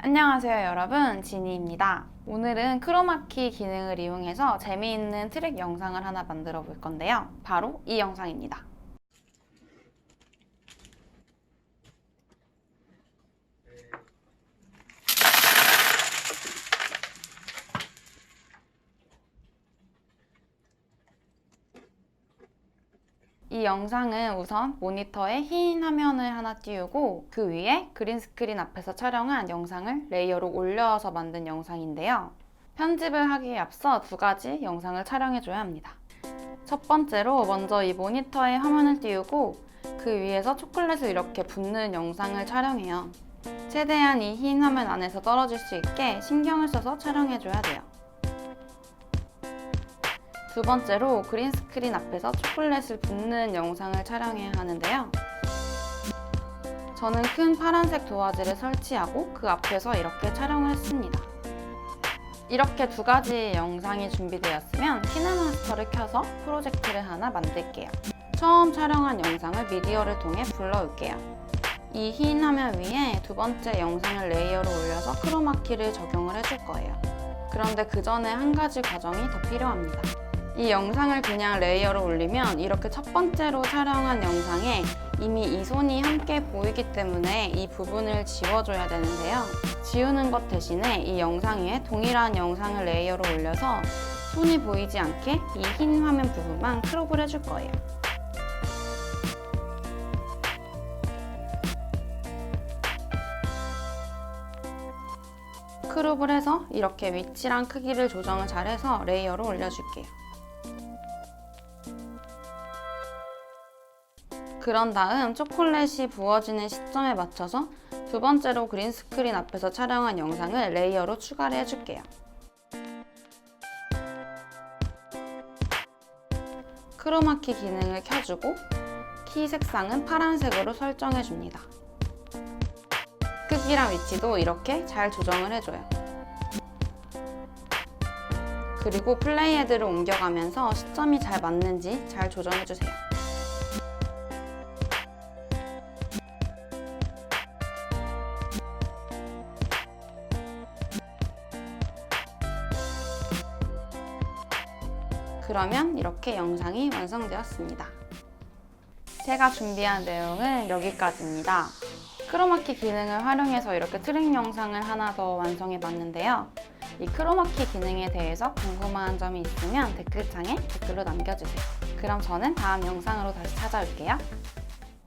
안녕하세요 여러분. 지니입니다. 오늘은 크로마키 기능을 이용해서 재미있는 트랙 영상을 하나 만들어 볼 건데요. 바로 이 영상입니다 이 영상은 우선 모니터에 흰 화면을 하나 띄우고 그 위에 그린 스크린 앞에서 촬영한 영상을 레이어로 올려서 만든 영상인데요. 편집을 하기에 앞서 두 가지 영상을 촬영해줘야 합니다. 첫 번째로 먼저 이 모니터에 화면을 띄우고 그 위에서 초콜릿을 이렇게 붓는 영상을 촬영해요. 최대한 이 흰 화면 안에서 떨어질 수 있게 신경을 써서 촬영해줘야 돼요. 두 번째로 그린 스크린 앞에서 초콜릿을 붓는 영상을 촬영해야 하는데요. 저는 큰 파란색 도화지를 설치하고 그 앞에서 이렇게 촬영을 했습니다. 이렇게 두 가지 영상이 준비되었으면 키네마스터를 켜서 프로젝트를 하나 만들게요. 처음 촬영한 영상을 미디어를 통해 불러올게요. 이 흰 화면 위에 두 번째 영상을 레이어로 올려서 크로마키를 적용을 해줄 거예요. 그런데 그 전에 한 가지 과정이 더 필요합니다. 이 영상을 그냥 레이어로 올리면 이렇게 첫 번째로 촬영한 영상에 이미 이 손이 함께 보이기 때문에 이 부분을 지워줘야 되는데요. 지우는 것 대신에 이 영상 위에 동일한 영상을 레이어로 올려서 손이 보이지 않게 이 흰 화면 부분만 크롭을 해줄 거예요. 크롭을 해서 이렇게 위치랑 크기를 조정을 잘해서 레이어로 올려줄게요. 그런 다음 초콜릿이 부어지는 시점에 맞춰서 두 번째로 그린 스크린 앞에서 촬영한 영상을 레이어로 추가를 해줄게요. 크로마키 기능을 켜주고 키 색상은 파란색으로 설정해줍니다. 크기랑 위치도 이렇게 잘 조정을 해줘요. 그리고 플레이 헤드를 옮겨가면서 시점이 잘 맞는지 잘 조정해주세요. 그러면 이렇게 영상이 완성되었습니다. 제가 준비한 내용은 여기까지입니다. 크로마키 기능을 활용해서 이렇게 트랙 영상을 하나 더 완성해 봤는데요. 이 크로마키 기능에 대해서 궁금한 점이 있으면 댓글창에 댓글로 남겨주세요. 그럼 저는 다음 영상으로 다시 찾아올게요.